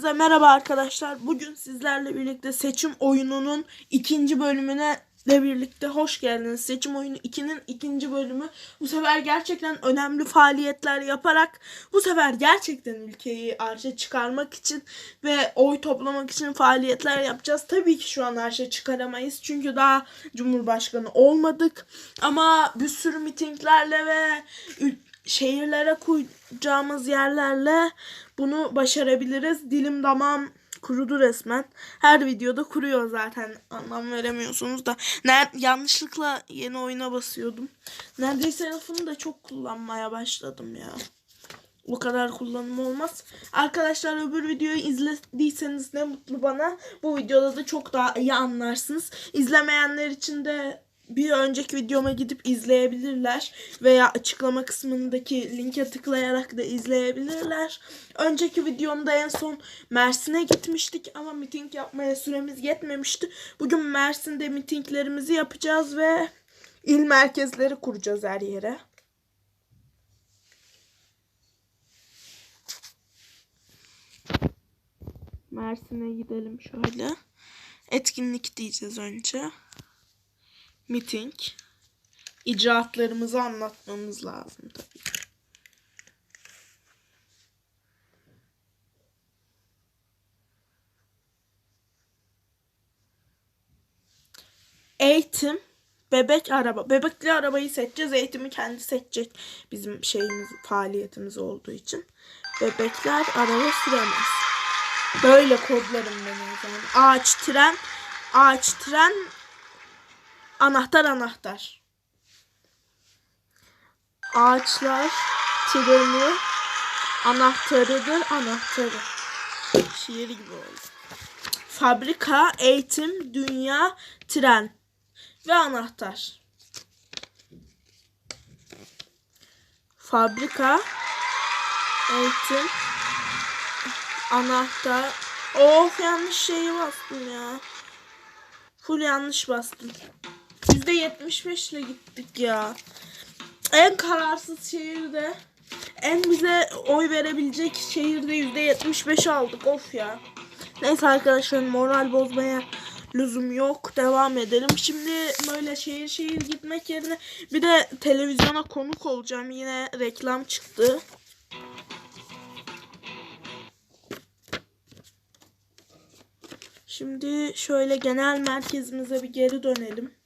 Herkese merhaba arkadaşlar. Bugün sizlerle birlikte seçim oyununun ikinci bölümüne de birlikte hoş geldiniz. Seçim oyunu 2'nin ikinci bölümü. Bu sefer gerçekten önemli faaliyetler yaparak bu sefer gerçekten ülkeyi arşa çıkarmak için ve oy toplamak için faaliyetler yapacağız. Tabii ki şu an arşa çıkaramayız. Çünkü daha Cumhurbaşkanı olmadık. Ama bir sürü mitinglerle ve şehirlere koyacağımız yerlerle bunu başarabiliriz. Dilim damağım kurudu resmen. Her videoda kuruyor zaten. Anlam veremiyorsunuz da. Ner yanlışlıkla yeni oyuna basıyordum. Neredeyse lafını da çok kullanmaya başladım ya. O kadar kullanım olmaz. Arkadaşlar öbür videoyu izlediyseniz ne mutlu bana. Bu videoda da çok daha iyi anlarsınız. İzlemeyenler için de bir önceki videoma gidip izleyebilirler veya açıklama kısmındaki linke tıklayarak da izleyebilirler. Önceki videomda en son Mersin'e gitmiştik ama miting yapmaya süremiz yetmemişti. Bugün Mersin'de mitinglerimizi yapacağız ve il merkezleri kuracağız her yere. Mersin'e gidelim şöyle. Etkinlik diyeceğiz önce miting. icraatlarımızı anlatmamız lazım tabii. Eğitim, bebek araba. Bebekli arabayı seçeceğiz. Eğitimi kendi seçecek. Bizim şeyimiz, faaliyetimiz olduğu için. Bebekler araba süremez. Böyle kodlarım benim o zaman. Ağaç, tren, ağaç, tren, Anahtar anahtar. Ağaçlar treni anahtarıdır anahtarı. Şiir gibi oldu. Fabrika, eğitim, dünya, tren ve anahtar. Fabrika, eğitim, anahtar. Of yanlış şeyi bastım ya. Full yanlış bastım. %75 ile gittik ya. En kararsız şehirde en bize oy verebilecek şehirde %75 aldık. Of ya. Neyse arkadaşlar moral bozmaya lüzum yok. Devam edelim. Şimdi böyle şehir şehir gitmek yerine bir de televizyona konuk olacağım. Yine reklam çıktı. Şimdi şöyle genel merkezimize bir geri dönelim.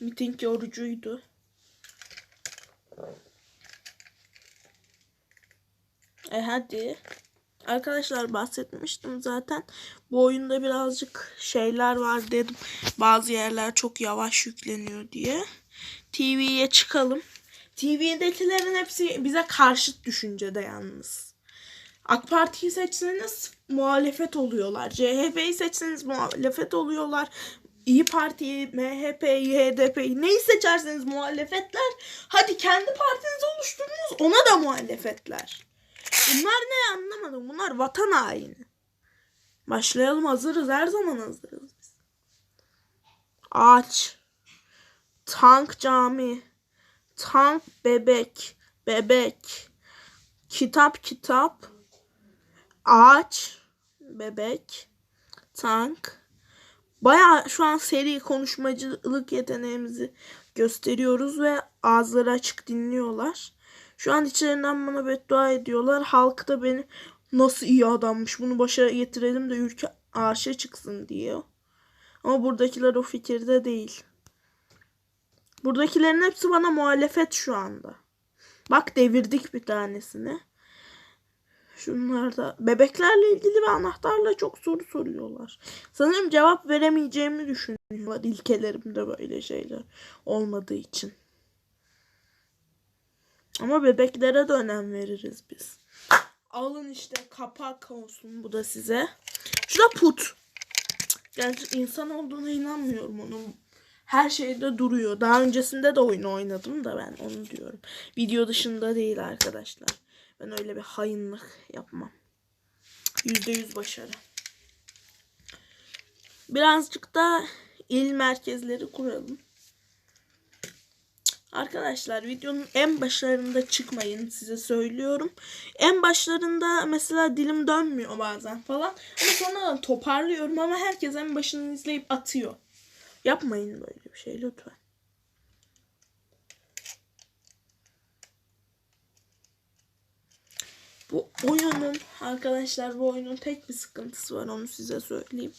Miting yorucuydu. E hadi. Arkadaşlar bahsetmiştim zaten. Bu oyunda birazcık şeyler var dedim. Bazı yerler çok yavaş yükleniyor diye. TV'ye çıkalım. TV'dekilerin hepsi bize karşıt düşüncede yalnız. AK Parti'yi seçseniz muhalefet oluyorlar. CHP'yi seçseniz muhalefet oluyorlar. İyi Parti'yi, MHP'yi, HDP'yi neyi seçerseniz muhalefetler. Hadi kendi partinizi oluşturdunuz ona da muhalefetler. Bunlar ne anlamadım. Bunlar vatan haini. Başlayalım hazırız. Her zaman hazırız biz. Ağaç. Tank cami. Tank bebek. Bebek. Kitap kitap. Ağaç. Bebek. Tank. Baya şu an seri konuşmacılık yeteneğimizi gösteriyoruz ve ağızları açık dinliyorlar. Şu an içlerinden bana beddua ediyorlar. Halk da beni nasıl iyi adammış bunu başa getirelim de ülke arşa çıksın diyor. Ama buradakiler o fikirde değil. Buradakilerin hepsi bana muhalefet şu anda. Bak devirdik bir tanesini. Şunlar da bebeklerle ilgili ve anahtarla çok soru soruyorlar. Sanırım cevap veremeyeceğimi düşünüyorlar ilkelerimde böyle şeyler olmadığı için. Ama bebeklere de önem veririz biz. Alın işte kapak olsun bu da size. Şu da put. Gerçi insan olduğuna inanmıyorum onun. Her şeyde duruyor. Daha öncesinde de oyunu oynadım da ben onu diyorum. Video dışında değil arkadaşlar. Ben öyle bir hainlik yapmam. Yüzde yüz başarı. Birazcık da il merkezleri kuralım. Arkadaşlar videonun en başlarında çıkmayın size söylüyorum. En başlarında mesela dilim dönmüyor bazen falan. Ama sonra toparlıyorum ama herkes en başını izleyip atıyor. Yapmayın böyle bir şey lütfen. Bu oyunun arkadaşlar bu oyunun tek bir sıkıntısı var onu size söyleyeyim.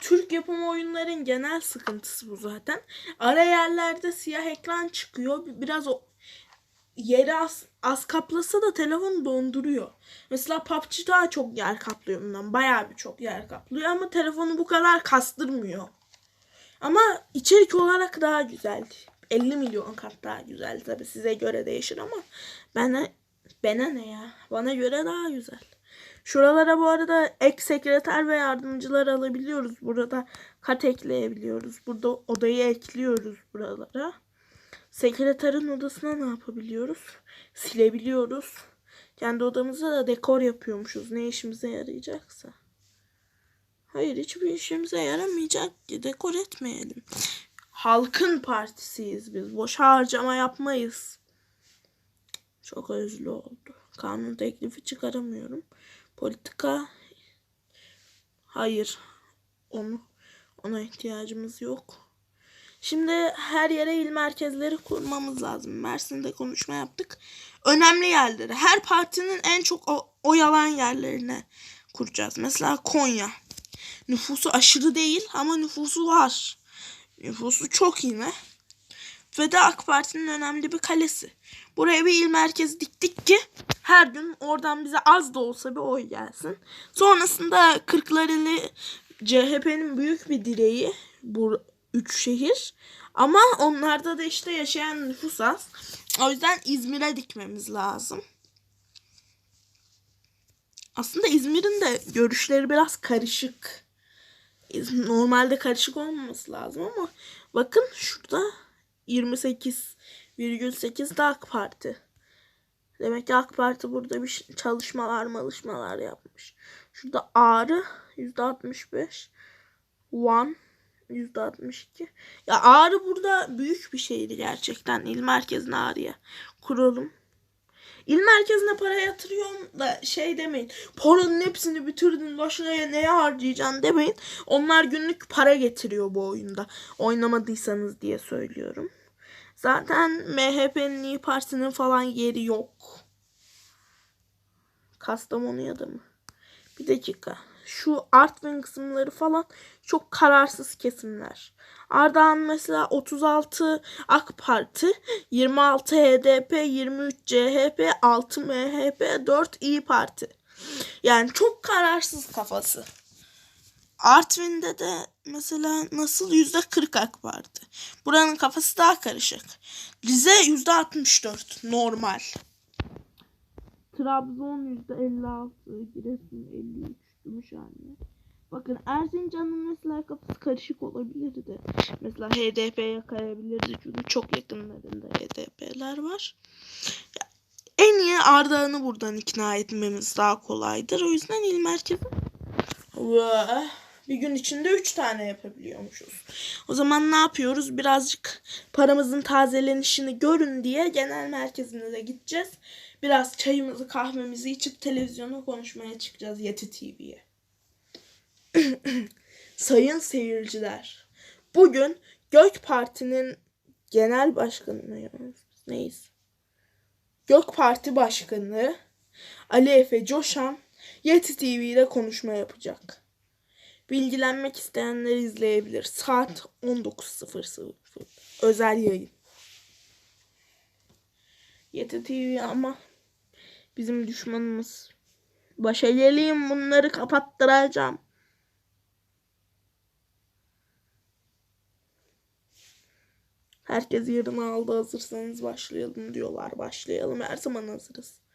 Türk yapımı oyunların genel sıkıntısı bu zaten. Ara yerlerde siyah ekran çıkıyor. Biraz o yeri az, az kaplasa da telefon donduruyor. Mesela PUBG daha çok yer kaplıyor bundan. Bayağı bir çok yer kaplıyor ama telefonu bu kadar kastırmıyor. Ama içerik olarak daha güzel. 50 milyon kat daha güzel. Tabi size göre değişir ama bana bana ne ya? Bana göre daha güzel. Şuralara bu arada ek sekreter ve yardımcılar alabiliyoruz. Burada kat ekleyebiliyoruz. Burada odayı ekliyoruz buralara. Sekreterin odasına ne yapabiliyoruz? Silebiliyoruz. Kendi odamıza da dekor yapıyormuşuz. Ne işimize yarayacaksa. Hayır hiçbir işimize yaramayacak ki. Dekor etmeyelim. Halkın partisiyiz biz. Boş harcama yapmayız. Çok özlü oldu. Kanun teklifi çıkaramıyorum. Politika hayır. Onu ona ihtiyacımız yok. Şimdi her yere il merkezleri kurmamız lazım. Mersin'de konuşma yaptık. Önemli yerleri. Her partinin en çok oy alan yerlerine kuracağız. Mesela Konya. Nüfusu aşırı değil ama nüfusu var. Nüfusu çok yine. Ve de AK Parti'nin önemli bir kalesi. Buraya bir il merkezi diktik ki her gün oradan bize az da olsa bir oy gelsin. Sonrasında Kırklareli CHP'nin büyük bir direği bu üç şehir. Ama onlarda da işte yaşayan nüfus az. O yüzden İzmir'e dikmemiz lazım. Aslında İzmir'in de görüşleri biraz karışık. Normalde karışık olmaması lazım ama bakın şurada 28,8 de AK Parti. Demek ki AK Parti burada bir çalışmalar malışmalar yapmış. Şurada Ağrı %65. Van %62. Ya Ağrı burada büyük bir şehir gerçekten. İl merkezine Ağrı'ya kuralım. İl merkezine para yatırıyorum da şey demeyin. Paranın hepsini bitirdin başına neye harcayacaksın demeyin. Onlar günlük para getiriyor bu oyunda. Oynamadıysanız diye söylüyorum. Zaten MHP'nin İyi Parti'nin falan yeri yok. Kastamonu'ya da mı? Bir dakika. Şu Artvin kısımları falan çok kararsız kesimler. Ardahan mesela 36 AK Parti, 26 HDP, 23 CHP, 6 MHP, 4 İyi Parti. Yani çok kararsız kafası. Artvin'de de mesela nasıl yüzde 40 AK Parti. Buranın kafası daha karışık. Rize yüzde 64 normal. Trabzon yüzde 56, Giresun 53, Gümüşhane. Bakın Erzincan'ın mesela kafası karışık olabilirdi. Mesela HDP'ye kayabilirdi çünkü çok yakınlarında HDP'ler var. En iyi Ardahan'ı buradan ikna etmemiz daha kolaydır. O yüzden il merkezi bir gün içinde 3 tane yapabiliyormuşuz. O zaman ne yapıyoruz? Birazcık paramızın tazelenişini görün diye genel merkezimize gideceğiz. Biraz çayımızı kahvemizi içip televizyona konuşmaya çıkacağız Yeti TV'ye. Sayın seyirciler, bugün Gök Parti'nin genel başkanı neyiz? Gök Parti Başkanı Ali Efe Coşan Yeti TV'de konuşma yapacak. Bilgilenmek isteyenler izleyebilir. Saat 19.00 özel yayın. Yeti TV ama bizim düşmanımız. Başa geleyim bunları kapattıracağım. Herkes yerini aldı hazırsanız başlayalım diyorlar. Başlayalım her zaman hazırız.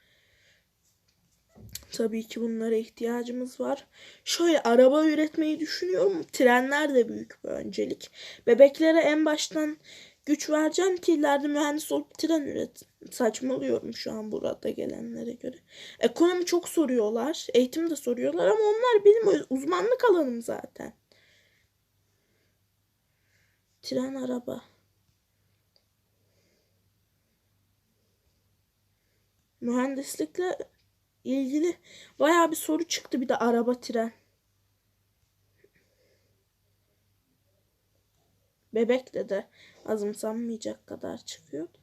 Tabii ki bunlara ihtiyacımız var. Şöyle araba üretmeyi düşünüyorum. Trenler de büyük bir öncelik. Bebeklere en baştan güç vereceğim ki ileride mühendis olup tren üret. Saçmalıyorum şu an burada gelenlere göre. Ekonomi çok soruyorlar. Eğitim de soruyorlar ama onlar benim uzmanlık alanım zaten. Tren araba. Mühendislikle ilgili bayağı bir soru çıktı bir de araba tren. Bebekte de azımsanmayacak kadar çıkıyordu.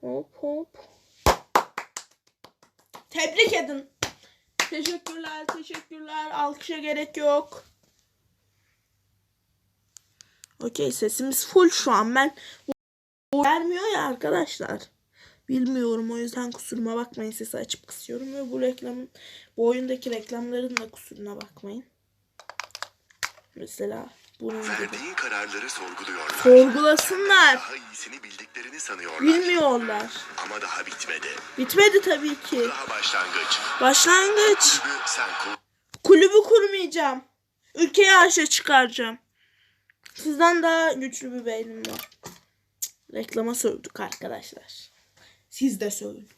Hop hop. Tebrik edin. Teşekkürler, teşekkürler. Alkışa gerek yok. Okey sesimiz full şu an. Ben vermiyor ya arkadaşlar. Bilmiyorum o yüzden kusuruma bakmayın sesi açıp kısıyorum ve bu reklamın bu oyundaki reklamların da kusuruna bakmayın. Mesela bunun gibi. Kararları sorguluyorlar. Sorgulasınlar. Daha iyisini bildiklerini sanıyorlar. Bilmiyorlar. Ama daha bitmedi. Bitmedi tabii ki. Daha başlangıç. Başlangıç. Kulübü sen kur. Kulübü kurmayacağım. Ülkeyi aşağı çıkaracağım. Sizden daha güçlü bir beynim var. Reklama sövdük arkadaşlar. Siz de sövün.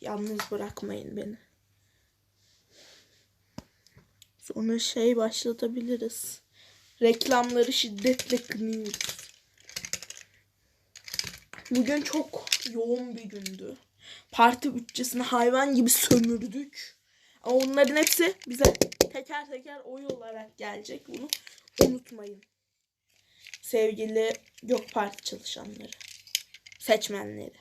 Yalnız bırakmayın beni. Sonra şey başlatabiliriz. Reklamları şiddetle kınıyoruz. Bugün çok yoğun bir gündü. Parti bütçesini hayvan gibi sömürdük. Ama onların hepsi bize teker teker oy olarak gelecek. Bunu unutmayın. Sevgili Gök Parti çalışanları. Seçmenleri.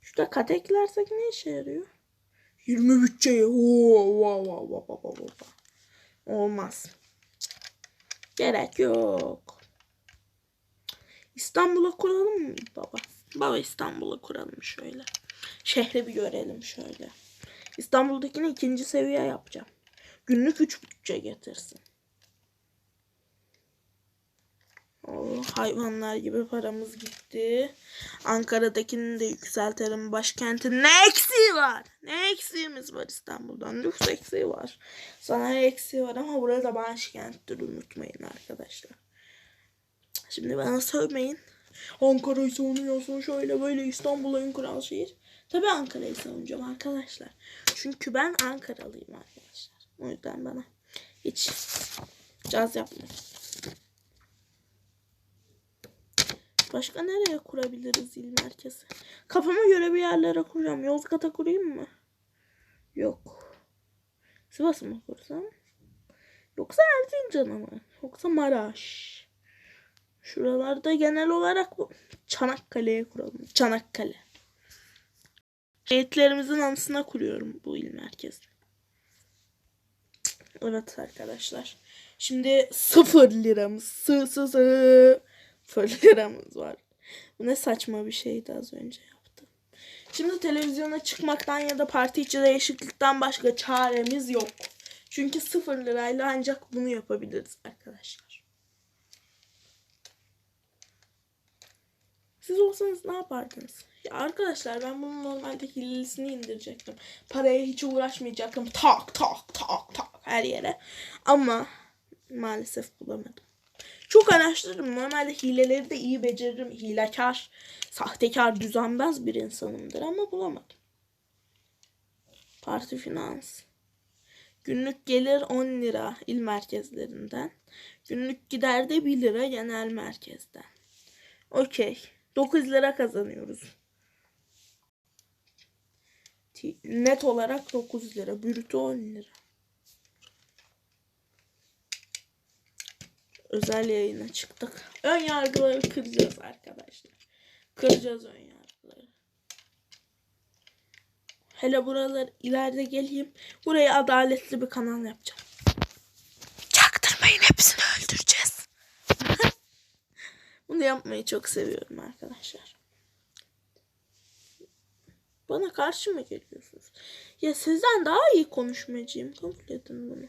Şurada kat eklersek ne işe yarıyor? 20 bütçeye. Olmaz. Gerek yok. İstanbul'a kuralım mı baba? Baba İstanbul'a kuralım şöyle. Şehri bir görelim şöyle. İstanbul'dakini ikinci seviye yapacağım. Günlük 3 bütçe getirsin. Oh, hayvanlar gibi paramız gitti. Ankara'dakini de yükseltelim. Başkentin ne eksiği var? Ne eksiğimiz var İstanbul'dan? Lüks eksiği var. Sanayi eksiği var ama burada başkenttir unutmayın arkadaşlar. Şimdi bana sövmeyin. Ankara'yı savunuyorsun şöyle böyle İstanbul en kral şehir. Tabii Ankara'yı savunacağım arkadaşlar. Çünkü ben Ankaralıyım arkadaşlar. O yüzden bana hiç caz yapmayın. Başka nereye kurabiliriz il merkezi? Kafama göre bir yerlere kuracağım. Yozgat'a kurayım mı? Yok. Sivas'a mı kursam? Yoksa Erzincan'a mı? Yoksa Maraş? Şuralarda genel olarak bu Çanakkale'ye kuralım. Çanakkale. Şehitlerimizin anısına kuruyorum bu il merkezini. Evet arkadaşlar. Şimdi sıfır liramız. Sı sı. Sıfır liramız var. Bu ne saçma bir şeydi az önce yaptım. Şimdi televizyona çıkmaktan ya da parti içi değişiklikten başka çaremiz yok. Çünkü sıfır lirayla ancak bunu yapabiliriz arkadaşlar. Siz olsanız ne yapardınız? Arkadaşlar ben bunun normalde hilelisini indirecektim. Paraya hiç uğraşmayacaktım. Tak tak tak tak her yere. Ama maalesef bulamadım. Çok araştırdım. Normalde hileleri de iyi beceririm. Hilekar, sahtekar, düzenbaz bir insanımdır ama bulamadım. Parti finans. Günlük gelir 10 lira il merkezlerinden. Günlük gider de 1 lira genel merkezden. Okey. 9 lira kazanıyoruz. Net olarak 9 lira. Brütü 10 lira. Özel yayına çıktık. Ön yargıları kıracağız arkadaşlar. Kıracağız ön yargıları. Hele buralar ileride geleyim. Buraya adaletli bir kanal yapacağım. Çaktırmayın hepsini öldüreceğiz. Bunu yapmayı çok seviyorum arkadaşlar. Bana karşı mı geliyorsunuz? Ya sizden daha iyi konuşmacıyım. Kabul edin bunu.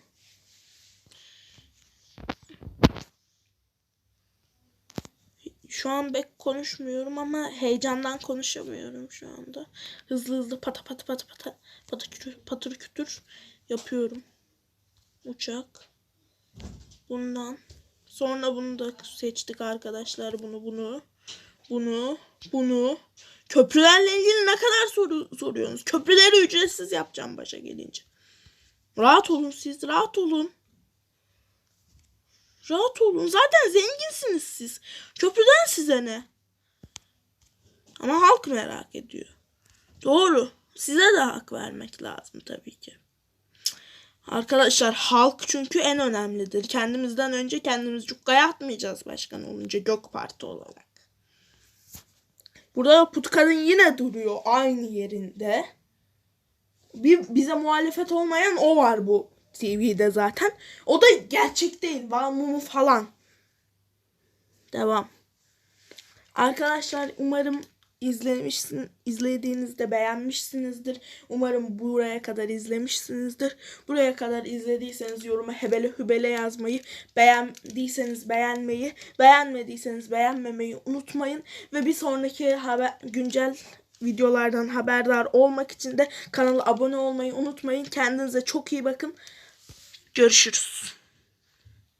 Şu an pek konuşmuyorum ama heyecandan konuşamıyorum şu anda. Hızlı hızlı pata pata pata pata pata patır kütür yapıyorum. Uçak. Bundan. Sonra bunu da seçtik arkadaşlar. Bunu bunu. Bunu. Bunu. Köprülerle ilgili ne kadar soru soruyorsunuz? Köprüleri ücretsiz yapacağım başa gelince. Rahat olun siz. Rahat olun. Rahat olun. Zaten zenginsiniz siz. Köprüden size ne? Ama halk merak ediyor. Doğru. Size de hak vermek lazım tabii ki. Arkadaşlar halk çünkü en önemlidir. Kendimizden önce kendimiz cukkaya atmayacağız başkan olunca Gök Parti olarak. Burada Putkar'ın yine duruyor aynı yerinde. Bir bize muhalefet olmayan o var bu TV'de zaten. O da gerçek değil. Van Mumu falan. Devam. Arkadaşlar umarım izlemişsin, izlediğinizde beğenmişsinizdir. Umarım buraya kadar izlemişsinizdir. Buraya kadar izlediyseniz yoruma hebele hübele yazmayı, beğendiyseniz beğenmeyi, beğenmediyseniz beğenmemeyi unutmayın. Ve bir sonraki haber, güncel videolardan haberdar olmak için de kanala abone olmayı unutmayın. Kendinize çok iyi bakın. Görüşürüz.